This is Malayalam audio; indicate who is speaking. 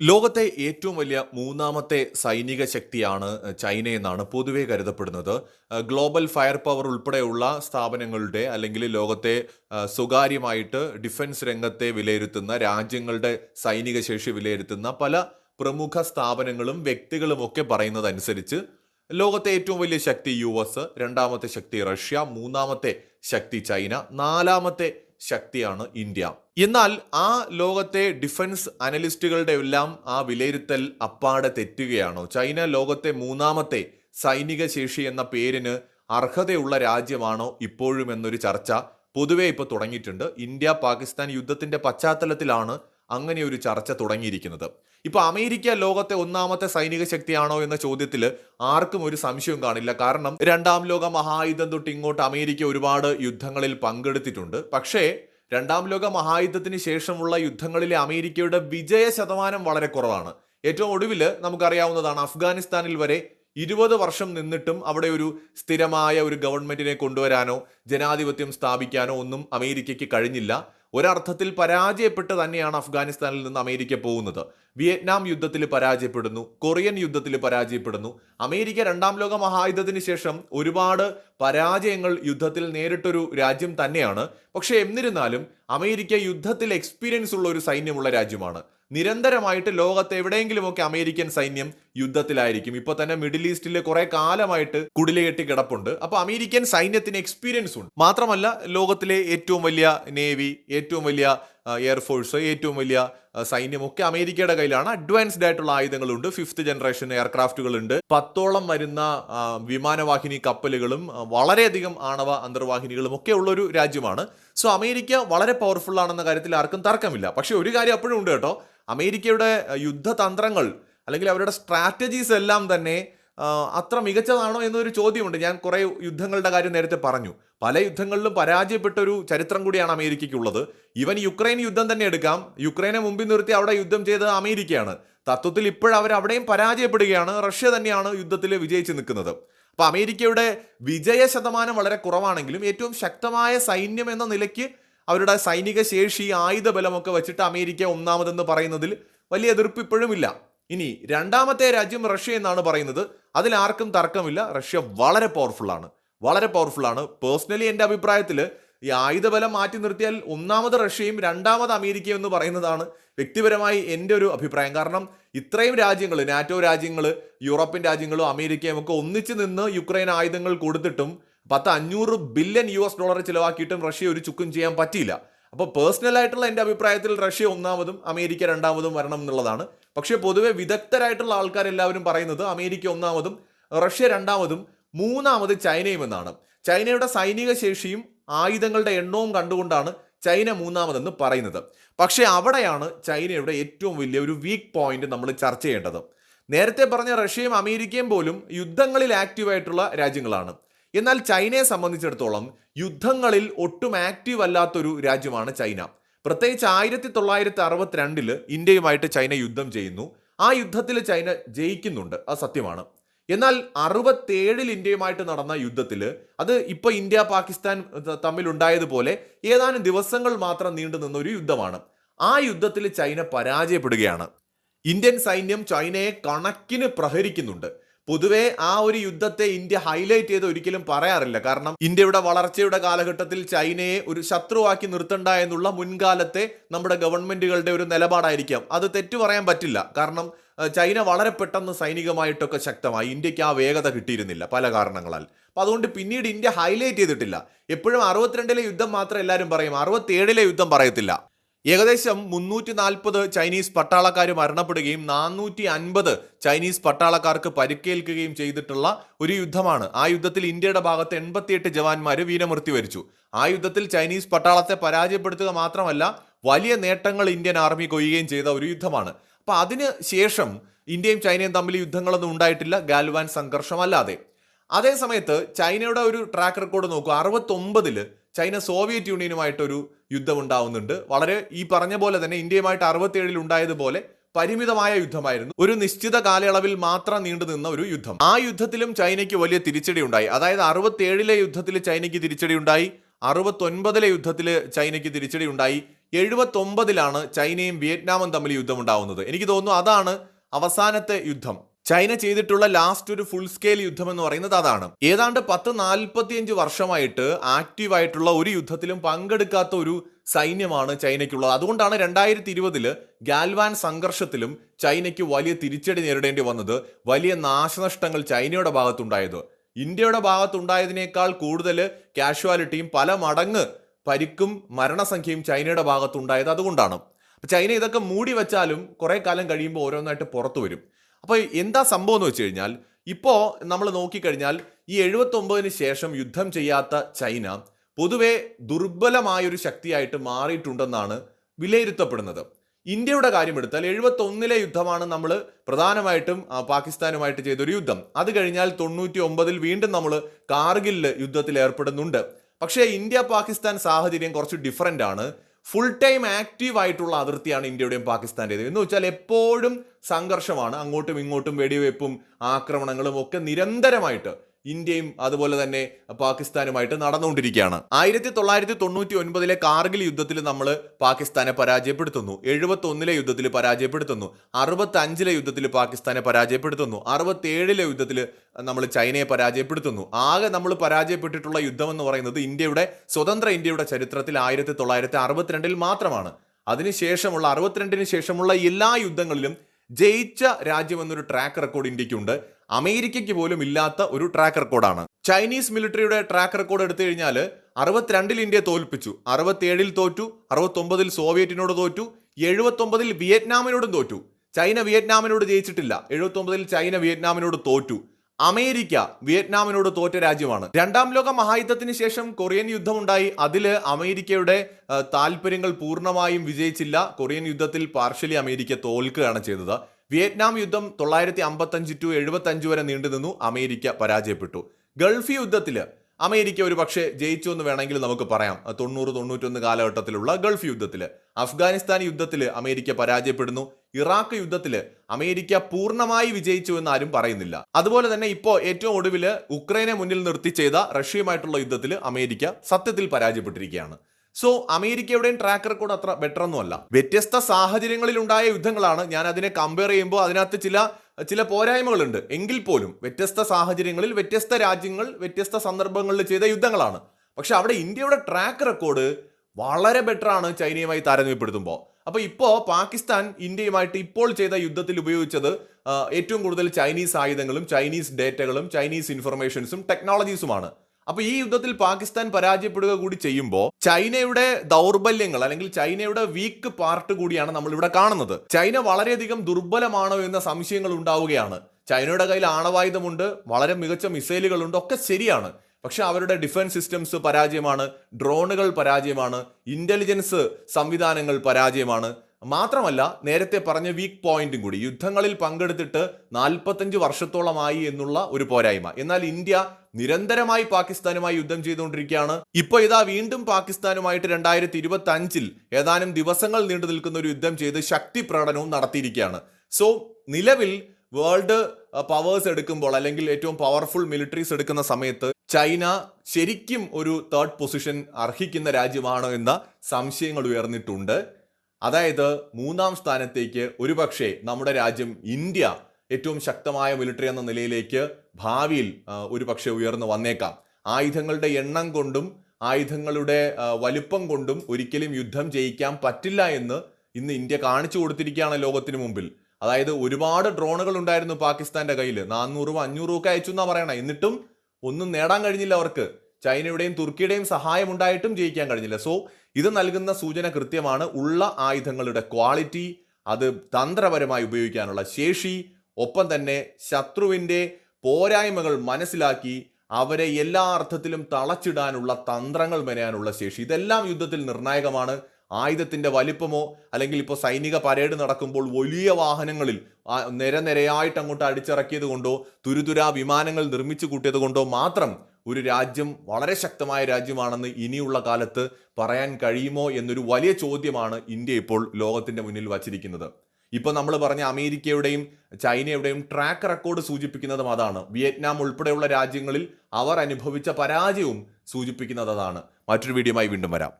Speaker 1: ലോകത്തെ ഏറ്റവും വലിയ മൂന്നാമത്തെ സൈനിക ശക്തിയാണ് ചൈനയെന്നാണ് പൊതുവെ കരുതപ്പെടുന്നത്. ഗ്ലോബൽ ഫയർ പവർ ഉൾപ്പെടെയുള്ള സ്ഥാപനങ്ങളുടെ അല്ലെങ്കിൽ ലോകത്തെ സ്വകാര്യമായിട്ട് ഡിഫൻസ് രംഗത്തെ വിലയിരുത്തുന്ന രാജ്യങ്ങളുടെ സൈനിക ശേഷി വിലയിരുത്തുന്ന പല പ്രമുഖ സ്ഥാപനങ്ങളും വ്യക്തികളും ഒക്കെ പറയുന്നതനുസരിച്ച് ലോകത്തെ ഏറ്റവും വലിയ ശക്തി യു എസ് രണ്ടാമത്തെ ശക്തി റഷ്യ മൂന്നാമത്തെ ശക്തി ചൈന നാലാമത്തെ ശക്തിയാണ് ഇന്ത്യ. എന്നാൽ ആ ലോകത്തെ ഡിഫൻസ് അനലിസ്റ്റുകളുടെ എല്ലാം ആ വിലയിരുത്തൽ അപ്പാടെ തെറ്റുകയാണോ? ചൈന ലോകത്തെ മൂന്നാമത്തെ സൈനിക ശേഷി എന്ന പേരിന് അർഹതയുള്ള രാജ്യമാണോ ഇപ്പോഴും എന്നൊരു ചർച്ച പൊതുവെ ഇപ്പോൾ തുടങ്ങിയിട്ടുണ്ട്. ഇന്ത്യ പാകിസ്ഥാൻ യുദ്ധത്തിന്റെ പശ്ചാത്തലത്തിലാണ് അങ്ങനെ ഒരു ചർച്ച തുടങ്ങിയിരിക്കുന്നത്. ഇപ്പൊ അമേരിക്ക ലോകത്തെ ഒന്നാമത്തെ സൈനിക ശക്തിയാണോ എന്ന ചോദ്യത്തിൽ ആർക്കും ഒരു സംശയവും കാണില്ല. കാരണം രണ്ടാം ലോക മഹായുദ്ധം തൊട്ട് ഇങ്ങോട്ട് അമേരിക്ക ഒരുപാട് യുദ്ധങ്ങളിൽ പങ്കെടുത്തിട്ടുണ്ട്. പക്ഷേ രണ്ടാം ലോക മഹായുദ്ധത്തിന് ശേഷമുള്ള യുദ്ധങ്ങളിലെ അമേരിക്കയുടെ വിജയ ശതമാനം വളരെ കുറവാണ്. ഏറ്റവും ഒടുവിൽ നമുക്കറിയാവുന്നതാണ് അഫ്ഗാനിസ്ഥാനിൽ വരെ ഇരുപത് വർഷം നിന്നിട്ടും അവിടെ ഒരു സ്ഥിരമായ ഒരു ഗവൺമെന്റിനെ കൊണ്ടുവരാനോ ജനാധിപത്യം സ്ഥാപിക്കാനോ ഒന്നും അമേരിക്കയ്ക്ക് കഴിഞ്ഞില്ല. ഒരർത്ഥത്തിൽ പരാജയപ്പെട്ട് തന്നെയാണ് അഫ്ഗാനിസ്ഥാനിൽ നിന്ന് അമേരിക്ക പോകുന്നത്. വിയറ്റ്നാം യുദ്ധത്തിൽ പരാജയപ്പെടുന്നു കൊറിയൻ യുദ്ധത്തിൽ പരാജയപ്പെടുന്നു. അമേരിക്ക രണ്ടാം ലോക മഹായുദ്ധത്തിന് ശേഷം ഒരുപാട് പരാജയങ്ങൾ യുദ്ധത്തിൽ നേരിട്ടൊരു രാജ്യം തന്നെയാണ്. പക്ഷേ എന്നിരുന്നാലും അമേരിക്ക യുദ്ധത്തിൽ എക്സ്പീരിയൻസ് ഉള്ള ഒരു സൈന്യമുള്ള രാജ്യമാണ്. നിരന്തരമായിട്ട് ലോകത്ത് എവിടെയെങ്കിലുമൊക്കെ അമേരിക്കൻ സൈന്യം യുദ്ധത്തിലായിരിക്കും. ഇപ്പൊ തന്നെ മിഡിൽ ഈസ്റ്റിൽ കുറെ കാലമായിട്ട് കുടിലുകെട്ടി കിടപ്പുണ്ട്. അപ്പൊ അമേരിക്കൻ സൈന്യത്തിന് എക്സ്പീരിയൻസ് ഉണ്ട്. മാത്രമല്ല ലോകത്തിലെ ഏറ്റവും വലിയ നേവി ഏറ്റവും വലിയ എയർഫോഴ്സ് ഏറ്റവും വലിയ സൈന്യം സൈന്യമൊക്കെ അമേരിക്കയുടെ കയ്യിലാണ്. അഡ്വാൻസ്ഡ് ആയിട്ടുള്ള ആയുധങ്ങളുണ്ട്. ഫിഫ്ത് ജനറേഷൻ എയർക്രാഫ്റ്റുകളുണ്ട് പത്തോളം വരുന്ന വിമാനവാഹിനി കപ്പലുകളും വളരെയധികം ആണവ അന്തർവാഹിനികളും ഒക്കെ ഉള്ള ഒരു രാജ്യമാണ്. സോ അമേരിക്ക വളരെ പവർഫുൾ ആണെന്ന കാര്യത്തിൽ ആർക്കും തർക്കമില്ല. പക്ഷേ ഒരു കാര്യം അപ്പോഴും ഉണ്ട് കേട്ടോ. അമേരിക്കയുടെ യുദ്ധതന്ത്രങ്ങൾ അല്ലെങ്കിൽ അവരുടെ സ്ട്രാറ്റജീസ് എല്ലാം തന്നെ അത്ര മികച്ചതാണോ എന്നൊരു ചോദ്യമുണ്ട്. ഞാൻ കുറേ യുദ്ധങ്ങളുടെ കാര്യം നേരത്തെ പറഞ്ഞു. പല യുദ്ധങ്ങളിലും പരാജയപ്പെട്ട ഒരു ചരിത്രം കൂടിയാണ് അമേരിക്കയ്ക്കുള്ളത്. ഇവൻ യുക്രൈൻ യുദ്ധം തന്നെ എടുക്കാം. യുക്രൈനെ മുമ്പിൽ നിർത്തി അവിടെ യുദ്ധം ചെയ്തത് അമേരിക്കയാണ്. തത്വത്തിൽ ഇപ്പോഴവർ അവിടെയും പരാജയപ്പെടുകയാണ്. റഷ്യ തന്നെയാണ് യുദ്ധത്തിൽ വിജയിച്ച് നിൽക്കുന്നത്. അപ്പോൾ അമേരിക്കയുടെ വിജയ ശതമാനം വളരെ കുറവാണെങ്കിലും ഏറ്റവും ശക്തമായ സൈന്യം എന്ന നിലയ്ക്ക് അവരുടെ സൈനിക ശേഷി ആയുധബലമൊക്കെ വെച്ചിട്ട് അമേരിക്ക ഒന്നാമതെന്ന് പറയുന്നതിൽ വലിയ എതിർപ്പ് ഇപ്പോഴും ഇല്ല. ഇനി രണ്ടാമത്തെ രാജ്യം റഷ്യ എന്നാണ് പറയുന്നത്. അതിൽ ആർക്കും തർക്കമില്ല. റഷ്യ വളരെ പവർഫുള്ളാണ് വളരെ പവർഫുള്ളാണ് പേഴ്സണലി എന്റെ അഭിപ്രായത്തിൽ ഈ ആയുധബലം മാറ്റി നിർത്തിയാൽ ഒന്നാമത് റഷ്യയും രണ്ടാമത് അമേരിക്കയും എന്ന് പറയുന്നതാണ് വ്യക്തിപരമായി എന്റെ ഒരു അഭിപ്രായം. കാരണം ഇത്രയും രാജ്യങ്ങൾ നാറ്റോ രാജ്യങ്ങൾ യൂറോപ്യൻ രാജ്യങ്ങളും അമേരിക്കയും ഒക്കെ ഒന്നിച്ച് നിന്ന് യുക്രൈൻ ആയുധങ്ങൾ കൊടുത്തിട്ടും പത്ത് അഞ്ഞൂറ് ബില്യൺ യു എസ് ഡോളർ ചിലവാക്കിയിട്ടും റഷ്യ ഒരു ചുക്കും ചെയ്യാൻ പറ്റിയില്ല. അപ്പോൾ പേഴ്സണലായിട്ടുള്ള എന്റെ അഭിപ്രായത്തിൽ റഷ്യ ഒന്നാമതും അമേരിക്ക രണ്ടാമതും വരണം എന്നുള്ളതാണ്. പക്ഷേ പൊതുവെ വിദഗ്ധരായിട്ടുള്ള ആൾക്കാരെല്ലാവരും പറയുന്നത് അമേരിക്ക ഒന്നാമതും റഷ്യ രണ്ടാമതും മൂന്നാമത് ചൈനയും എന്നാണ്. ചൈനയുടെ സൈനിക ശേഷിയും ആയുധങ്ങളുടെ എണ്ണവും കണ്ടുകൊണ്ടാണ് ചൈന മൂന്നാമതെന്ന് പറയുന്നത്. പക്ഷേ അവിടെയാണ് ചൈനയുടെ ഏറ്റവും വലിയ ഒരു വീക്ക് പോയിന്റ് നമ്മൾ ചർച്ച ചെയ്യേണ്ടത്. നേരത്തെ പറഞ്ഞ റഷ്യയും അമേരിക്കയും പോലും യുദ്ധങ്ങളിൽ ആക്റ്റീവായിട്ടുള്ള രാജ്യങ്ങളാണ്. എന്നാൽ ചൈനയെ സംബന്ധിച്ചിടത്തോളം യുദ്ധങ്ങളിൽ ഒട്ടും ആക്റ്റീവ് അല്ലാത്തൊരു രാജ്യമാണ് ചൈന. പ്രത്യേകിച്ച് ആയിരത്തി തൊള്ളായിരത്തി അറുപത്തിരണ്ടിൽ ഇന്ത്യയുമായിട്ട് ചൈന യുദ്ധം ചെയ്യുന്നു. ആ യുദ്ധത്തിൽ ചൈന ജയിക്കുന്നുണ്ട്. അത് സത്യമാണ്. എന്നാൽ അറുപത്തേഴിൽ ഇന്ത്യയുമായിട്ട് നടന്ന യുദ്ധത്തിൽ അത് ഇപ്പോൾ ഇന്ത്യ പാകിസ്ഥാൻ തമ്മിലുണ്ടായതുപോലെ ഏതാനും ദിവസങ്ങൾ മാത്രം നീണ്ടു നിന്ന ഒരു യുദ്ധമാണ്. ആ യുദ്ധത്തിൽ ചൈന പരാജയപ്പെടുകയാണ്. ഇന്ത്യൻ സൈന്യം ചൈനയെ കണക്കിന് പ്രഹരിക്കുന്നുണ്ട്. പൊതുവെ ആ ഒരു യുദ്ധത്തെ ഇന്ത്യ ഹൈലൈറ്റ് ചെയ്ത് ഒരിക്കലും പറയാറില്ല. കാരണം ഇന്ത്യയുടെ വളർച്ചയുടെ കാലഘട്ടത്തിൽ ചൈനയെ ഒരു ശത്രുവാക്കി നിർത്തണ്ട എന്നുള്ള മുൻകാലത്തെ നമ്മുടെ ഗവൺമെന്റുകളുടെ ഒരു നിലപാടായിരിക്കാം. അത് തെറ്റു പറയാൻ പറ്റില്ല. കാരണം ചൈന വളരെ പെട്ടെന്ന് സൈനികമായിട്ടൊക്കെ ശക്തമായി ഇന്ത്യയ്ക്ക് ആ വേഗത കിട്ടിയിരുന്നില്ല പല കാരണങ്ങളാൽ. അപ്പൊ അതുകൊണ്ട് പിന്നീട് ഇന്ത്യ ഹൈലൈറ്റ് ചെയ്തിട്ടില്ല. എപ്പോഴും അറുപത്തിരണ്ടിലെ യുദ്ധം മാത്രം എല്ലാവരും പറയും. അറുപത്തിയേഴിലെ യുദ്ധം പറയത്തില്ല. ഏകദേശം മുന്നൂറ്റി നാൽപ്പത് ചൈനീസ് പട്ടാളക്കാർ മരണപ്പെടുകയും നാനൂറ്റി അൻപത് ചൈനീസ് പട്ടാളക്കാർക്ക് പരിക്കേൽക്കുകയും ചെയ്തിട്ടുള്ള ഒരു യുദ്ധമാണ്. ആ യുദ്ധത്തിൽ ഇന്ത്യയുടെ ഭാഗത്ത് എൺപത്തിയെട്ട് ജവാന്മാർ വീരമൃത്യു വരിച്ചു. ആ യുദ്ധത്തിൽ ചൈനീസ് പട്ടാളത്തെ പരാജയപ്പെടുത്തുക മാത്രമല്ല വലിയ നേട്ടങ്ങൾ ഇന്ത്യൻ ആർമി കൊയ്യുകയും ചെയ്ത ഒരു യുദ്ധമാണ്. അപ്പൊ അതിന് ശേഷം ഇന്ത്യയും ചൈനയും തമ്മിൽ യുദ്ധങ്ങളൊന്നും ഉണ്ടായിട്ടില്ല ഗാൽവാൻ സംഘർഷമല്ലാതെ. അതേ സമയത്ത് ചൈനയുടെ ഒരു ട്രാക്ക് റെക്കോർഡ് നോക്കൂ. അറുപത്തൊമ്പതിൽ ചൈന സോവിയറ്റ് യൂണിയനുമായിട്ടൊരു യുദ്ധം ഉണ്ടാവുന്നുണ്ട് വളരെ ഈ പറഞ്ഞ പോലെ തന്നെ ഇന്ത്യയുമായിട്ട് അറുപത്തിയേഴിൽ ഉണ്ടായതുപോലെ പരിമിതമായ യുദ്ധമായിരുന്നു. ഒരു നിശ്ചിത കാലയളവിൽ മാത്രം നീണ്ടു നിന്ന ഒരു യുദ്ധം. ആ യുദ്ധത്തിലും ചൈനയ്ക്ക് വലിയ തിരിച്ചടി ഉണ്ടായി അതായത് അറുപത്തിയേഴിലെ യുദ്ധത്തിൽ ചൈനയ്ക്ക് തിരിച്ചടി ഉണ്ടായി അറുപത്തൊൻപതിലെ യുദ്ധത്തിൽ ചൈനയ്ക്ക് തിരിച്ചടി ഉണ്ടായി എഴുപത്തൊമ്പതിലാണ് ചൈനയും വിയറ്റ്നാമും തമ്മിൽ യുദ്ധം ഉണ്ടാവുന്നത് എനിക്ക് തോന്നുന്നു അതാണ് അവസാനത്തെ യുദ്ധം. ചൈന ചെയ്തിട്ടുള്ള ലാസ്റ്റ് ഒരു ഫുൾ സ്കെയിൽ യുദ്ധം എന്ന് പറയുന്നത് അതാണ്. ഏതാണ്ട് പത്ത് നാൽപ്പത്തിയഞ്ച് വർഷമായിട്ട് ആക്റ്റീവ് ആയിട്ടുള്ള ഒരു യുദ്ധത്തിലും പങ്കെടുക്കാത്ത ഒരു സൈന്യമാണ് ചൈനയ്ക്കുള്ളത്. അതുകൊണ്ടാണ് രണ്ടായിരത്തി ഇരുപതിൽ ഗാൽവാൻ സംഘർഷത്തിലും ചൈനയ്ക്ക് വലിയ തിരിച്ചടി നേരിടേണ്ടി വന്നത്. വലിയ നാശനഷ്ടങ്ങൾ ചൈനയുടെ ഭാഗത്തുണ്ടായത്. ഇന്ത്യയുടെ ഭാഗത്തുണ്ടായതിനേക്കാൾ കൂടുതൽ കാഷ്വാലിറ്റിയും പല മടങ്ങ് പരിക്കും മരണസംഖ്യയും ചൈനയുടെ ഭാഗത്തുണ്ടായത് അതുകൊണ്ടാണ്. ചൈന ഇതൊക്കെ മൂടി വെച്ചാലും കുറെ കാലം കഴിയുമ്പോൾ ഓരോന്നായിട്ട് പുറത്തു വരും. അപ്പോൾ എന്താ സംഭവം എന്ന് വെച്ച് കഴിഞ്ഞാൽ ഇപ്പോൾ നമ്മൾ നോക്കിക്കഴിഞ്ഞാൽ ഈ എഴുപത്തൊമ്പതിന് ശേഷം യുദ്ധം ചെയ്യാത്ത ചൈന പൊതുവെ ദുർബലമായൊരു ശക്തിയായിട്ട് മാറിയിട്ടുണ്ടെന്നാണ് വിലയിരുത്തപ്പെടുന്നത്. ഇന്ത്യയുടെ കാര്യം എടുത്താൽ എഴുപത്തി ഒന്നിലെ യുദ്ധമാണ് നമ്മൾ പ്രധാനമായിട്ടും പാകിസ്ഥാനുമായിട്ട് ചെയ്തൊരു യുദ്ധം. അത് കഴിഞ്ഞാൽ തൊണ്ണൂറ്റി ഒമ്പതിൽ വീണ്ടും നമ്മൾ കാർഗിൽ യുദ്ധത്തിൽ ഏർപ്പെടുന്നുണ്ട്. പക്ഷേ ഇന്ത്യ പാകിസ്ഥാൻ സാഹചര്യം കുറച്ച് ഡിഫറന്റ് ആണ്. ഫുൾ ടൈം ആക്റ്റീവ് ആയിട്ടുള്ള അതിർത്തിയാണ് ഇന്ത്യയുടെയും പാകിസ്ഥാന്റെയും എന്ന് വെച്ചാൽ എപ്പോഴും സംഘർഷമാണ്. അങ്ങോട്ടും ഇങ്ങോട്ടും വെടിവെപ്പും ആക്രമണങ്ങളും ഒക്കെ നിരന്തരമായിട്ട് ഇന്ത്യയും അതുപോലെ തന്നെ പാകിസ്ഥാനുമായിട്ട് നടന്നുകൊണ്ടിരിക്കുകയാണ്. ആയിരത്തി തൊള്ളായിരത്തി തൊണ്ണൂറ്റി ഒൻപതിലെ കാർഗിൽ യുദ്ധത്തിൽ നമ്മൾ പാകിസ്ഥാനെ പരാജയപ്പെടുത്തുന്നു. എഴുപത്തി ഒന്നിലെ യുദ്ധത്തിൽ പരാജയപ്പെടുത്തുന്നു. അറുപത്തി അഞ്ചിലെ യുദ്ധത്തിൽ പാകിസ്ഥാനെ പരാജയപ്പെടുത്തുന്നു. അറുപത്തി ഏഴിലെ യുദ്ധത്തിൽ നമ്മൾ ചൈനയെ പരാജയപ്പെടുത്തുന്നു. ആകെ നമ്മൾ പരാജയപ്പെട്ടിട്ടുള്ള യുദ്ധം എന്ന് പറയുന്നത് ഇന്ത്യയുടെ സ്വതന്ത്ര ഇന്ത്യയുടെ ചരിത്രത്തിൽ ആയിരത്തി തൊള്ളായിരത്തി അറുപത്തിരണ്ടിൽ മാത്രമാണ് അതിനുശേഷമുള്ള അറുപത്തിരണ്ടിന് ശേഷമുള്ള എല്ലാ യുദ്ധങ്ങളിലും ജയിച്ച രാജ്യം എന്നൊരു ട്രാക്ക് റെക്കോർഡ് ഇന്ത്യക്കുണ്ട്. അമേരിക്കയ്ക്ക് പോലും ഇല്ലാത്ത ഒരു ട്രാക്ക് റെക്കോർഡാണ് ചൈനീസ് മിലിറ്ററിയുടെ ട്രാക്ക് റെക്കോർഡ് എടുത്തു കഴിഞ്ഞാൽ അറുപത്തിരണ്ടിൽ ഇന്ത്യ തോൽപ്പിച്ചു. അറുപത്തിയേഴിൽ തോറ്റു. അറുപത്തൊമ്പതിൽ സോവിയറ്റിനോട് തോറ്റു. എഴുപത്തൊമ്പതിൽ വിയറ്റ്നാമിനോടും തോറ്റു. ചൈന വിയറ്റ്നാമിനോട് ജയിച്ചിട്ടില്ല. എഴുപത്തൊമ്പതിൽ ചൈന വിയറ്റ്നാമിനോട് തോറ്റു. അമേരിക്ക വിയറ്റ്നാമിനോട് തോറ്റ രാജ്യമാണ്. രണ്ടാം ലോക മഹായുദ്ധത്തിന് ശേഷം കൊറിയൻ യുദ്ധമുണ്ടായി. അതിൽ അമേരിക്കയുടെ താല്പര്യങ്ങൾ പൂർണമായും വിജയിച്ചില്ല. കൊറിയൻ യുദ്ധത്തിൽ പാർഷ്യലി അമേരിക്ക തോൽക്കുകയാണ് ചെയ്തത്. വിയറ്റ്നാം യുദ്ധം തൊള്ളായിരത്തി അമ്പത്തഞ്ച് ടു എഴുപത്തഞ്ച് വരെ നീണ്ടുനിന്നു. അമേരിക്ക പരാജയപ്പെട്ടു. ഗൾഫ് യുദ്ധത്തിൽ അമേരിക്ക ഒരു പക്ഷേ ജയിച്ചു എന്ന് വേണമെങ്കിൽ നമുക്ക് പറയാം. തൊണ്ണൂറ് തൊണ്ണൂറ്റൊന്ന് കാലഘട്ടത്തിലുള്ള ഗൾഫ് യുദ്ധത്തിൽ അഫ്ഗാനിസ്ഥാൻ യുദ്ധത്തിൽ അമേരിക്ക പരാജയപ്പെടുന്നു. ഇറാഖ് യുദ്ധത്തിൽ അമേരിക്ക പൂർണമായി വിജയിച്ചു എന്ന് ആരും പറയുന്നില്ല. അതുപോലെ തന്നെ ഇപ്പോൾ ഏറ്റവും ഒടുവിൽ ഉക്രൈനെ മുന്നിൽ നിർത്തി ചെയ്ത റഷ്യയുമായിട്ടുള്ള യുദ്ധത്തിൽ അമേരിക്ക സത്യത്തിൽ പരാജയപ്പെട്ടിരിക്കുകയാണ്. സോ അമേരിക്കയുടെയും ട്രാക്ക് റെക്കോർഡ് അത്ര ബെറ്റർ ഒന്നുമല്ല വ്യത്യസ്ത സാഹചര്യങ്ങളിൽ ഉണ്ടായ യുദ്ധങ്ങളാണ് ഞാൻ അതിനെ കമ്പയർ ചെയ്യുമ്പോൾ അതിനകത്ത് ചില ചില പോരായ്മകളുണ്ട്. എങ്കിൽ പോലും വ്യത്യസ്ത സാഹചര്യങ്ങളിൽ വ്യത്യസ്ത രാജ്യങ്ങൾ വ്യത്യസ്ത സന്ദർഭങ്ങളിൽ ചെയ്ത യുദ്ധങ്ങളാണ്. പക്ഷെ അവിടെ ഇന്ത്യയുടെ ട്രാക്ക് റെക്കോർഡ് വളരെ ബെറ്റർ ആണ് ചൈനയുമായി താരതമ്യപ്പെടുത്തുമ്പോൾ. അപ്പോൾ ഇപ്പോൾ പാകിസ്ഥാൻ ഇന്ത്യയുമായിട്ട് ഇപ്പോൾ ചെയ്ത യുദ്ധത്തിൽ ഉപയോഗിച്ചത് ഏറ്റവും കൂടുതൽ ചൈനീസ് ആയുധങ്ങളും ചൈനീസ് ഡേറ്റകളും ചൈനീസ് ഇൻഫർമേഷൻസും ടെക്നോളജീസുമാണ് അപ്പൊ ഈ യുദ്ധത്തിൽ പാകിസ്ഥാൻ പരാജയപ്പെടുക കൂടി ചെയ്യുമ്പോൾ ചൈനയുടെ ദൗർബല്യങ്ങൾ അല്ലെങ്കിൽ ചൈനയുടെ വീക്ക് പാർട്ട് കൂടിയാണ് നമ്മൾ ഇവിടെ കാണുന്നത്. ചൈന വളരെയധികം ദുർബലമാണോ എന്ന സംശയങ്ങൾ ഉണ്ടാവുകയാണ്. ചൈനയുടെ കയ്യിൽ ആണവായുധമുണ്ട് വളരെ മികച്ച മിസൈലുകളുണ്ട് ഒക്കെ ശരിയാണ്. പക്ഷെ അവരുടെ ഡിഫൻസ് സിസ്റ്റംസ് പരാജയമാണ് ഡ്രോണുകൾ പരാജയമാണ് ഇന്റലിജൻസ് സംവിധാനങ്ങൾ പരാജയമാണ്. മാത്രമല്ല നേരത്തെ പറഞ്ഞ വീക്ക് പോയിന്റും കൂടി. യുദ്ധങ്ങളിൽ പങ്കെടുത്തിട്ട് നാൽപ്പത്തഞ്ച് വർഷത്തോളമായി എന്നുള്ള ഒരു പോരായ്മ. എന്നാൽ ഇന്ത്യ നിരന്തരമായി പാകിസ്ഥാനുമായി യുദ്ധം ചെയ്തുകൊണ്ടിരിക്കുകയാണ്. ഇപ്പൊ ഇതാ വീണ്ടും പാകിസ്ഥാനുമായിട്ട് രണ്ടായിരത്തി ഇരുപത്തി അഞ്ചിൽ ഏതാനും ദിവസങ്ങൾ നീണ്ടു നിൽക്കുന്ന ഒരു യുദ്ധം ചെയ്ത് ശക്തി പ്രകടനവും നടത്തിയിരിക്കുകയാണ്. സോ നിലവിൽ വേൾഡ് പവേഴ്സ് എടുക്കുമ്പോൾ അല്ലെങ്കിൽ ഏറ്റവും പവർഫുൾ മിലിറ്ററീസ് എടുക്കുന്ന സമയത്ത് ചൈന ശരിക്കും ഒരു തേർഡ് പൊസിഷൻ അർഹിക്കുന്ന രാജ്യമാണോ എന്ന സംശയങ്ങൾ ഉയർന്നിട്ടുണ്ട്. അതായത് മൂന്നാം സ്ഥാനത്തേക്ക് ഒരുപക്ഷെ നമ്മുടെ രാജ്യം ഇന്ത്യ ഏറ്റവും ശക്തമായ മിലിറ്ററി എന്ന നിലയിലേക്ക് ഭാവിയിൽ ഒരുപക്ഷെ ഉയർന്നു വന്നേക്കാം. ആയുധങ്ങളുടെ എണ്ണം കൊണ്ടും ആയുധങ്ങളുടെ വലുപ്പം കൊണ്ടും ഒരിക്കലും യുദ്ധം ജയിക്കാൻ പറ്റില്ല എന്ന് ഇന്ന് ഇന്ത്യ കാണിച്ചു കൊടുത്തിരിക്കുകയാണ് ലോകത്തിന് മുമ്പിൽ. അതായത് ഒരുപാട് ഡ്രോണുകൾ ഉണ്ടായിരുന്നു പാകിസ്ഥാന്റെ കയ്യിൽ നാനൂറും അഞ്ഞൂറും ഒക്കെ അയച്ചു എന്നാ പറയണേ. എന്നിട്ടും ഒന്നും നേടാൻ കഴിഞ്ഞില്ല അവർക്ക്. ചൈനയുടെയും തുർക്കിയുടെയും സഹായം ഉണ്ടായിട്ടും ജയിക്കാൻ കഴിഞ്ഞില്ല. സോ ഇത് നൽകുന്ന സൂചന കൃത്യമാണ്. ഉള്ള ആയുധങ്ങളുടെ ക്വാളിറ്റി അത് തന്ത്രപരമായി ഉപയോഗിക്കാനുള്ള ശേഷി ഒപ്പം തന്നെ ശത്രുവിന്റെ പോരായ്മകൾ മനസ്സിലാക്കി അവരെ എല്ലാ അർത്ഥത്തിലും തളച്ചിടാനുള്ള തന്ത്രങ്ങൾ മെനയാനുള്ള ശേഷി. ഇതെല്ലാം യുദ്ധത്തിൽ നിർണായകമാണ്. ആയുധത്തിന്റെ വലിപ്പമോ അല്ലെങ്കിൽ ഇപ്പോൾ സൈനിക പരേഡ് നടക്കുമ്പോൾ വലിയ വാഹനങ്ങളിൽ നിരനിരയായിട്ട് അങ്ങോട്ട് അടിച്ചിറക്കിയത് കൊണ്ടോ തുരുതുരാ വിമാനങ്ങൾ നിർമ്മിച്ചു കൂട്ടിയത് കൊണ്ടോ മാത്രം ഒരു രാജ്യം വളരെ ശക്തമായ രാജ്യമാണെന്ന് ഇനിയുള്ള കാലത്ത് പറയാൻ കഴിയുമോ എന്നൊരു വലിയ ചോദ്യമാണ് ഇന്ത്യ ഇപ്പോൾ ലോകത്തിന്റെ മുന്നിൽ വച്ചിരിക്കുന്നത്. ഇപ്പോൾ നമ്മൾ പറഞ്ഞ അമേരിക്കയുടെയും ചൈനയുടെയും ട്രാക്ക് റെക്കോർഡ് സൂചിപ്പിക്കുന്നതും അതാണ്. വിയറ്റ്നാം ഉൾപ്പെടെയുള്ള രാജ്യങ്ങളിൽ അവർ അനുഭവിച്ച പരാജയവും സൂചിപ്പിക്കുന്നത് അതാണ് മറ്റൊരു വീഡിയോയുമായി വീണ്ടും വരാം.